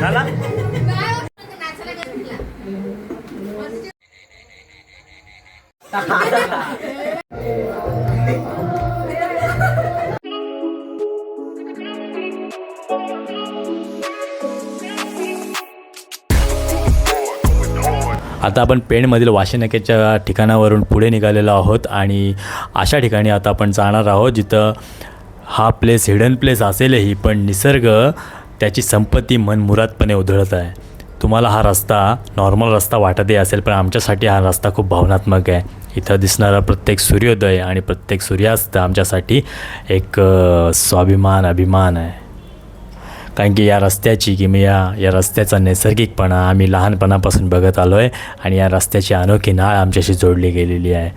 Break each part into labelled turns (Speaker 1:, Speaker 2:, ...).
Speaker 1: झाला आता आपण पेणमधील वाशिनाक्याच्या ठिकाणावरून पुढे निघालेलो आहोत आणि अशा ठिकाणी आता आपण जाणार आहोत जिथं हा प्लेस हिडन प्लेस असेलही पण निसर्ग त्याची संपत्ती मनमुरादपणे उधळत आहे. तुम्हाला हा रस्ता नॉर्मल रस्ता वाटतही असेल पण आमच्यासाठी हा रस्ता खूप भावनात्मक आहे. इथं दिसणारा प्रत्येक सूर्योदय आणि प्रत्येक सूर्यास्त आमच्यासाठी एक स्वाभिमान अभिमान आहे. कारण की या रस्त्याची किंवा या या रस्त्याचा नैसर्गिकपणा आम्ही लहानपणापासून बघत आलो आहे आणि या रस्त्याची अनोखी नाळ आमच्याशी जोडली गेलेली आहे.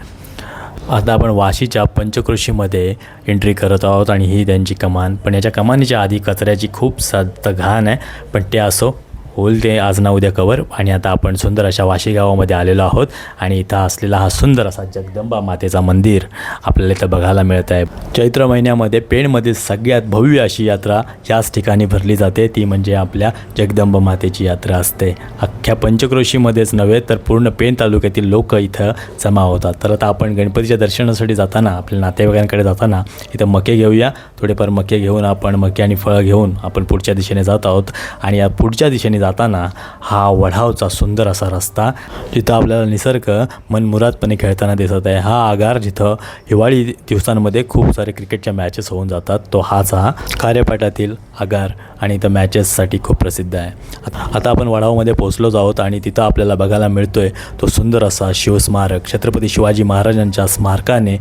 Speaker 1: आता आपण वाशीच्या पंचकृषीमध्ये एंट्री करत आहोत आणि ही त्यांची कमान पण याच्या कमानीच्या आधी कचऱ्याची खूप सात घाण आहे पण ते असो होईल ते आज ना उद्या कवर. आणि आता आपण सुंदर अशा वाशी गावामध्ये आलेलो आहोत. आणि इथं असलेला हा सुंदर असा जगदंबा मातेचा मंदिर आपल्याला इथं बघायला मिळत आहे. चैत्र महिन्यामध्ये पेणमधील सगळ्यात भव्य अशी यात्रा याच ठिकाणी भरली जाते. ती म्हणजे आपल्या जगदंबा मातेची यात्रा असते. अख्ख्या पंचक्रोशीमध्येच नव्हे तर पूर्ण पेण तालुक्यातील लोक इथं जमा होतात. तर आता आपण गणपतीच्या दर्शनासाठी जाताना आपल्या नातेवाईकांकडे जाताना इथं मके घेऊया. थोडेफार मके घेऊन आपण मके आणि फळं घेऊन आपण पुढच्या दिशेने जात आहोत. आणि या पुढच्या दिशेने जाताना हा वढावचा सुंदर असा रस्ता जिथं आपल्याला निसर्ग मनमुरादपणे खेळताना दिसत आहे. हा आगार जिथं हिवाळी दिवसांमध्ये खूप सारे क्रिकेटच्या मॅचेस होऊन जातात तो हाच हा कार्यपाठातील आगार आणि इथं मॅचेससाठी खूप प्रसिद्ध आहे. आता आता आपण वढावमध्ये पोहोचलोच आहोत आणि तिथं आपल्याला बघायला मिळतो आहे तो सुंदर असा शिवस्मारक. छत्रपती शिवाजी महाराजांच्या स्मारकाने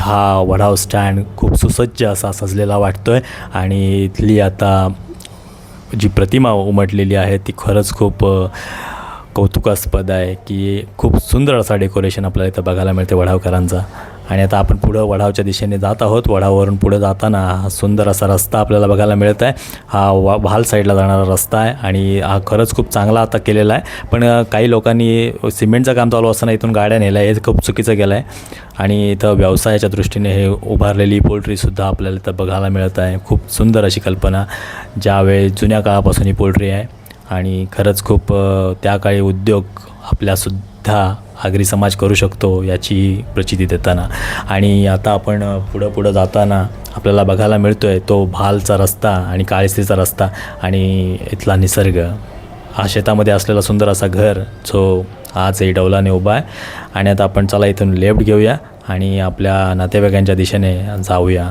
Speaker 1: हा वढाव स्टँड खूप सुसज्ज असा सजलेला वाटतो आहे आणि इथली आता जी प्रतिमा उमटलेली आहे ती खरंच खूप कौतुकास्पद आहे की खूप सुंदर असा डेकोरेशन आपल्याला इथं बघायला मिळते वढावकरांचा आणि आता आपण पुढं वढावच्या दिशेने जात आहोत. वडावरून पुढं जाताना हा सुंदर असा रस्ता आपल्याला बघायला मिळत आहे हा वा भाल साईडला जाणारा रस्ता आहे आणि हा खरंच खूप चांगला आता केलेला आहे. पण काही लोकांनी सिमेंटचं काम चालू असताना इथून गाड्या नेल्या. हे खूप चुकीचं केलं आहे आणि इथं व्यवसायाच्या दृष्टीने हे उभारलेली पोल्ट्रीसुद्धा आपल्याला इथं बघायला मिळत आहे खूप सुंदर अशी कल्पना ज्यावेळी जुन्या काळापासून ही पोल्ट्री आहे. आणि खरंच खूप त्या काळी उद्योग आपल्यासुद्धा आगरी समाज करू शकतो याची प्रचिती देताना. आणि आता आपण पुढं पुढं जाताना आपल्याला बघायला मिळतो आहे तो भालचा रस्ता आणि काळेसीचा रस्ता आणि इथला निसर्ग. हा शेतामध्ये असलेला सुंदर असा घर जो आज डौलाने उभा आहे. आणि आता आपण चला इथून लेफ्ट घेऊया आणि आपल्या नातेवाईकांच्या दिशेने जाऊया.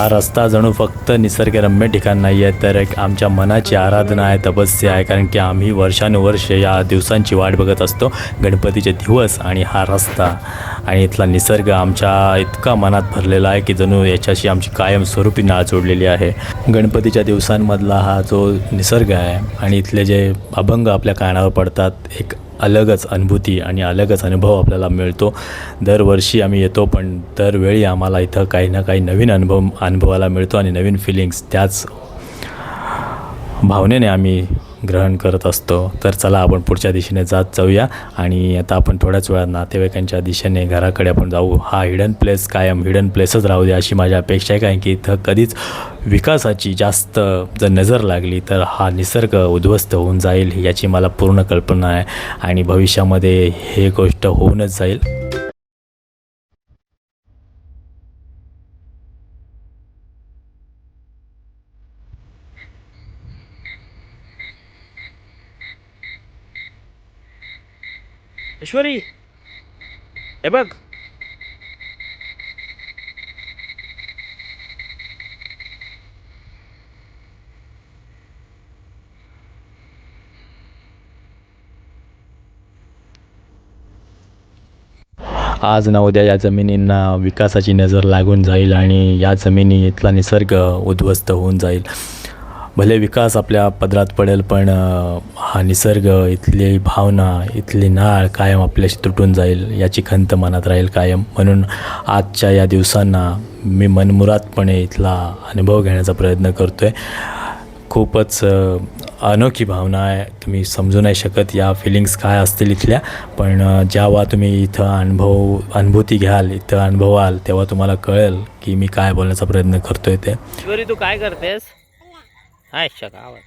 Speaker 1: हा रस्ता जणू फक्त निसर्गरम्य ठिकाण नाही आहे तर एक आमच्या मनाची आराधना आहे तपस्या आहे कारण की आम्ही वर्षानुवर्ष या दिवसांची वाट बघत असतो गणपतीचे दिवस आणि हा रस्ता. आणि इथला निसर्ग आमच्या इतका मनात भरलेला आहे की जणू याच्याशी आमची कायमस्वरूपी नाळ जोडलेली आहे. गणपतीच्या दिवसांमधला हा जो निसर्ग आहे आणि इथले जे अभंग आपल्या कानावर पडतात एक अलगच अनुभूती आणि अलगच अनुभव आपल्याला मिळतो. दरवर्षी आम्ही येतो पण दरवेळी आम्हाला इथं काही ना काही नवीन अनुभव अनुभवायला मिळतो आणि नवीन फिलिंग्स त्याच भावनेने आम्ही ग्रहण करत असतो. तर चला आपण पुढच्या दिशेने जात जाऊया. आणि आता आपण थोड्याच वेळात नातेवाईकांच्या दिशेने घराकडे आपण जाऊ. हा हिडन प्लेस कायम हिडन प्लेसच राहू दे अशी माझी अपेक्षा आहे. कारण की इथं कधीच विकासाची जास्त जर नजर लागली तर हा निसर्ग उद्ध्वस्त होऊन जाईल याची मला पूर्ण कल्पना आहे. आणि भविष्यामध्ये हे गोष्ट होऊनच जाईल.
Speaker 2: ऐश्वरी हे बघ.
Speaker 1: आज ना उद्या या जमिनींना विकासाची नजर लागून जाईल आणि या जमिनी इथला निसर्ग उद्ध्वस्त होऊन जाईल. भले विकास आपल्या पदरात पडेल पण हा निसर्ग इथली भावना इथली नाळ कायम आपल्याशी तुटून जाईल याची खंत मनात राहील कायम. म्हणून आजच्या या दिवसांना मी मनमुरादपणे इथला अनुभव घेण्याचा प्रयत्न करतो आहे खूपच अनोखी भावना आहे. तुम्ही समजू नाही शकत या फिलिंग्स काय असतील इथल्या. पण जेव्हा तुम्ही इथं अनुभव अनुभूती घ्याल इथं अनुभवाल तेव्हा तुम्हाला कळेल की मी काय बोलण्याचा प्रयत्न करतोय ते.
Speaker 2: तू काय करतेस? हाय गावात.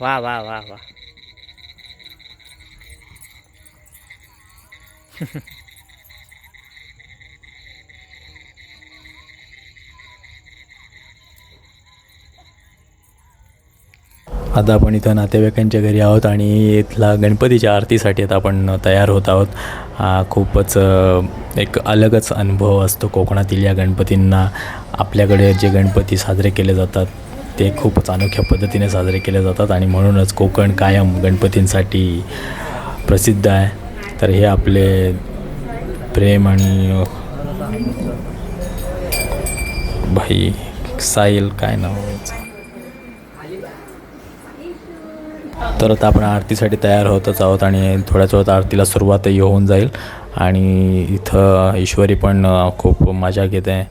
Speaker 2: वा वा वा वा.
Speaker 1: आता आपण इथं नातेवाईकांच्या घरी आहोत आणि इथला गणपतीच्या आरतीसाठी आता आपण तयार होत आहोत. हा खूपच एक अलगच अनुभव असतो कोकणातील या गणपतींना. आपल्याकडे जे गणपती साजरे केले जातात ते खूपच अनोख्या पद्धतीने साजरे केले जातात आणि म्हणूनच कोकण कायम गणपतींसाठी प्रसिद्ध आहे. तर हे आपले प्रेम आणि भाई साहिल काय नाव आहे याचं? तर आता आपण आरतीसाठी तयार होतच आहोत आणि थोड्याच वेळात आरतीला सुरुवातही होऊन जाईल. आणि इथं ईश्वरी पण खूप मजा घेत. आहे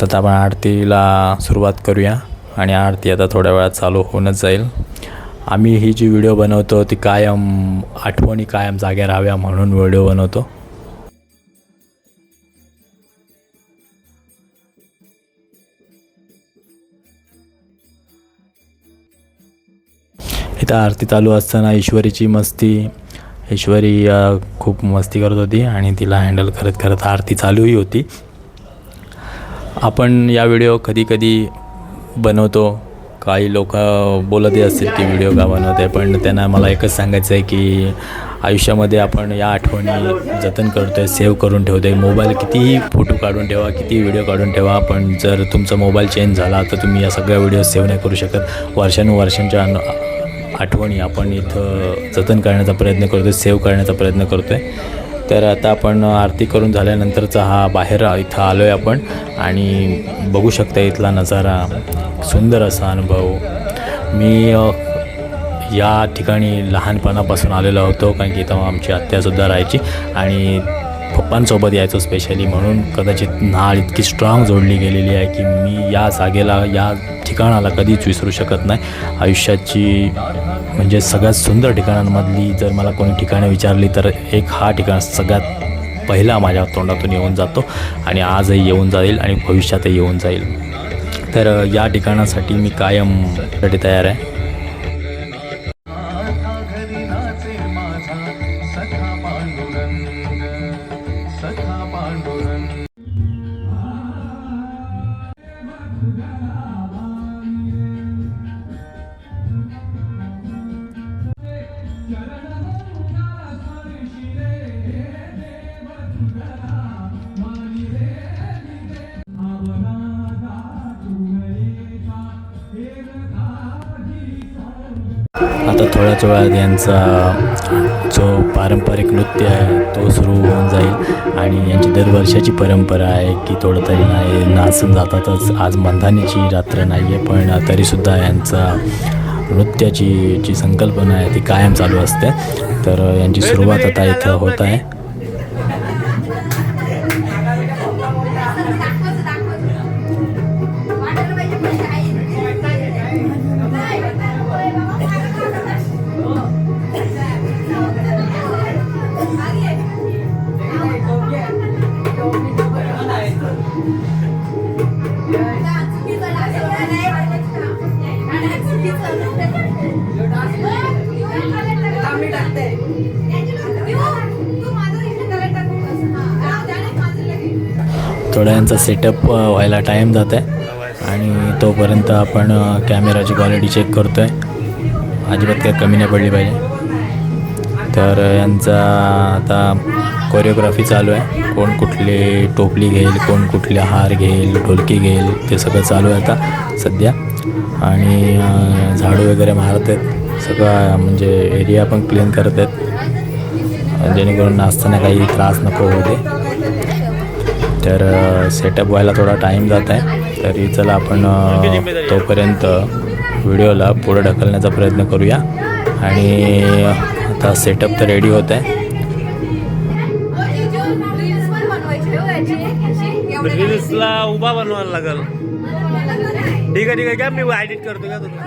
Speaker 1: तर आता आपण आरतीला सुरुवात करूया. आणि आरती आता थोड्या वेळात चालू होऊनच जाईल. आम्ही ही जी व्हिडिओ बनवतो ती कायम आठवणी कायम जाग्या राहाव्या म्हणून व्हिडिओ बनवतो. इथं आरती चालू असताना ईश्वरीची मस्ती. ईश्वरी खूप मस्ती करत होती आणि तिला हँडल करत करत आरती चालूही होती. आपण या व्हिडिओ कधी कधी बनवतो. काही लोक बोलतही असतील की व्हिडिओ का बनवते पण त्यांना मला एकच सांगायचं आहे की आयुष्यामध्ये आपण या आठवणी जतन करतो आहे सेव्ह करून ठेवतो आहे मोबाईल कितीही फोटो काढून ठेवा कितीही व्हिडिओ काढून ठेवा पण जर तुमचा मोबाईल चेंज झाला तर तुम्ही या सगळ्या व्हिडिओ सेव्ह नाही करू शकत. वर्षानुवर्षांच्या आठवणी आपण इथं जतन करण्याचा प्रयत्न करतो आहे सेव्ह करण्याचा प्रयत्न करतो आहे तर आता आपण आरती करून झाल्यानंतरचा हा बाहेर इथं आलो आहे आपण आणि बघू शकता इथला नजारा. सुंदर असा अनुभव. मी या ठिकाणी लहानपणापासून आलेलो होतो कारण की इथं आमची आत्यासुद्धा राहायची. आणि पप्पांसोबत यायचो स्पेशली म्हणून कदाचित नाळ इतकी स्ट्रॉंग जोडली गेलेली आहे की मी या जागेला या ठिकाणाला कधीच विसरू शकत नाही. आयुष्याची म्हणजे सगळ्यात सुंदर ठिकाणांमधली जर मला कोणी ठिकाणं विचारली तर एक हा ठिकाण सगळ्यात पहिला माझ्या तोंडातून येऊन जातो आणि आजही येऊन जाईल आणि भविष्यातही येऊन जाईल. तर या ठिकाणासाठी मी कायमसाठी तयार आहे. आता थोड्याच वेळात यांचा जो पारंपरिक नृत्य आहे तो सुरू होऊन जाईल. आणि यांची दरवर्षाची परंपरा आहे की थोडं तरी नाही नाचून जातातच. आज मंधानीची रात्र नाही आहे पण तरीसुद्धा यांचा नृत्याची जी संकल्पना आहे ती कायम चालू असते. तर यांची सुरुवात आता इथं होत आहे. थोडा यांचा सेटअप व्हायला टाईम जात आहे आणि तोपर्यंत आपण कॅमेराची क्वालिटी चेक करतो आहे अजिबात काही कमी नाही पडली पाहिजे. तर यांचा आता कोरिओग्राफी चालू आहे. कोण कुठले टोपली घेईल कोण कुठले हार घेईल ढोलकी घेईल ते सगळं चालू आहे आता सध्या. आणि झाडू वगैरे मारत आहेत. सगळं म्हणजे एरिया पण क्लीन करत आहेत. जेणेकरून नाचताना काही त्रास नको होते तर सेटअप व्हायला थोडा टाईम जात आहे. तरी चला आपण तोपर्यंत व्हिडिओला पुढे ढकलण्याचा प्रयत्न करूया. आणि आता सेटअप तर रेडी होत आहे.
Speaker 2: रील्सला उभा बनवायला लागल. ठीक आहे ठीक आहे. का मी एडिट करतो का तुम्ही.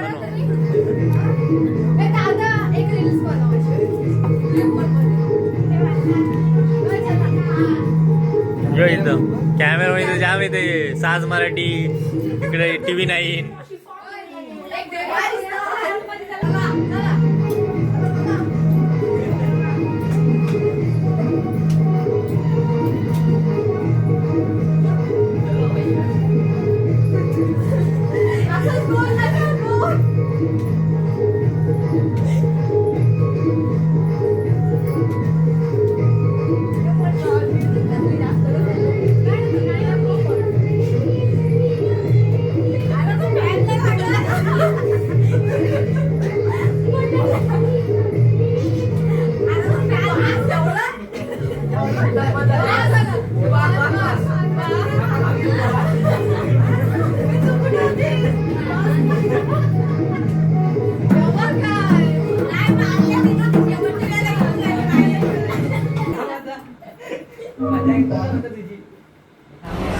Speaker 2: बनवा एकदम इथं कॅमेरामध्ये जाम येते. साज मराठी इकडे टी व्ही नाईन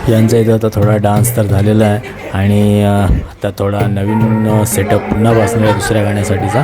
Speaker 1: यांचा इथं आता थोडा डान्स तर झालेला आहे आणि आता थोडा नवीन सेटअप पुन्हा बसणार आहे दुसऱ्या गाण्यासाठीचा.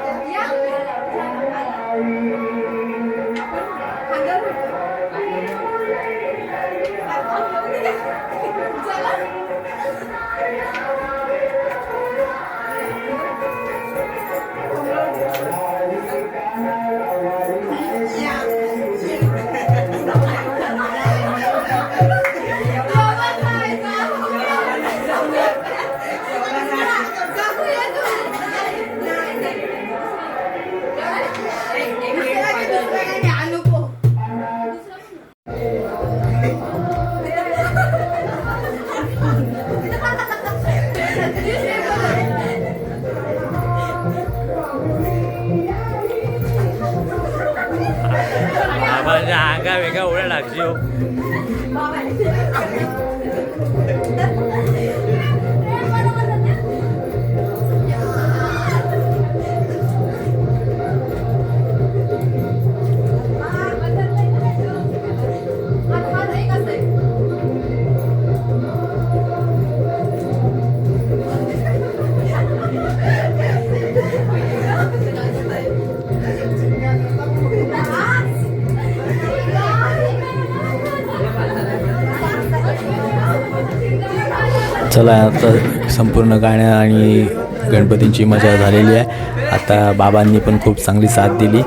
Speaker 1: चला आता संपूर्ण गाण्या आणि गणपतींची मजा झालेली आहे. आता बाबांनी पण खूप चांगली साथ दिली.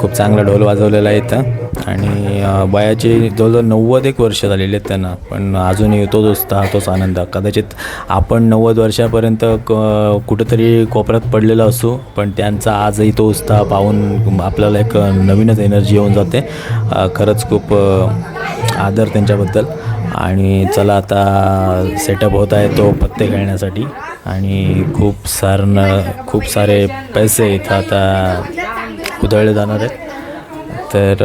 Speaker 1: खूप चांगला ढोल वाजवलेला आहे इथं. आणि वयाचे जवळजवळ नव्वद एक वर्ष झालेले आहेत त्यांना. पण अजूनही तोच उत्साह तोच आनंद. कदाचित आपण नव्वद वर्षापर्यंत क कुठंतरी कोपऱ्यात पडलेला असू पण त्यांचा आजही तो उत्साह पाहून आपल्याला एक नवीनच एनर्जी येऊन जाते. खरंच खूप आदर त्यांच्याबद्दल. आणि चला आता सेटअप होत आहे तो पत्ते खेळण्यासाठी. आणि खूप सारन खूप सारे पैसे इथं आता उधळले जाणार आहेत. तर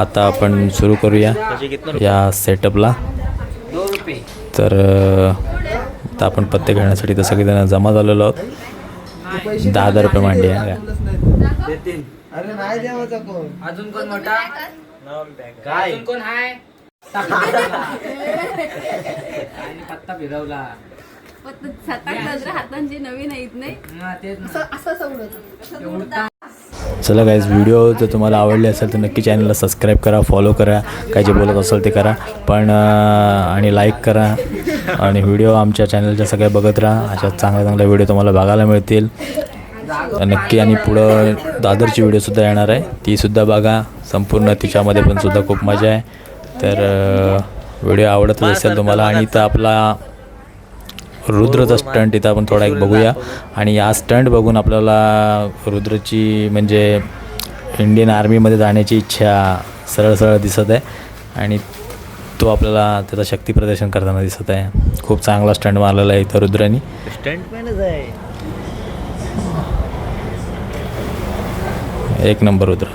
Speaker 1: आता आपण सुरू करूया या सेटअपला तर आता आपण पत्ते खेळण्यासाठी तर सगळेजण जमा झालेलो आहोत. दहा हजार रुपये मांडी आहे.
Speaker 3: अरे नाही देवाचा कोण?
Speaker 4: अजून कोण मोठा?
Speaker 2: काय?
Speaker 4: कोण हाय? आणि पत्ता फिरवला.
Speaker 5: सात आठ गजरा हातांची नवीन आहेत नाही.
Speaker 4: एवढा
Speaker 1: चला गाईज व्हिडिओ जर तुम्हाला आवडले असेल तर नक्की चॅनलला सबस्क्राईब करा फॉलो करा. काय जे बोलत असेल ते करा. पण आणि लाईक करा. आणि व्हिडिओ आमच्या चॅनलच्या सगळ्या बघत राहा. अशा चांगल्या चांगल्या व्हिडिओ तुम्हाला बघायला मिळतील. नक्की आणि पुढं दादरची व्हिडिओसुद्धा येणार आहे. तीसुद्धा बघा. संपूर्ण तिच्यामध्ये पण सुद्धा खूप मजा आहे. तर व्हिडिओ आवडतच असेल तुम्हाला. आणि तर आपला रुद्रचा स्टंट इथं आपण थोडा एक बघूया. आणि या स्टंट बघून आपल्याला रुद्रची म्हणजे इंडियन आर्मीमध्ये जाण्याची इच्छा सरळ सरळ दिसत आहे. आणि तो आपल्याला त्याचा शक्ती प्रदर्शन करताना दिसत आहे. खूप चांगला स्टंट मारलेला आहे इथं रुद्रानी.
Speaker 2: स्टंटमॅनच आहे.
Speaker 1: एक नंबर रुद्र.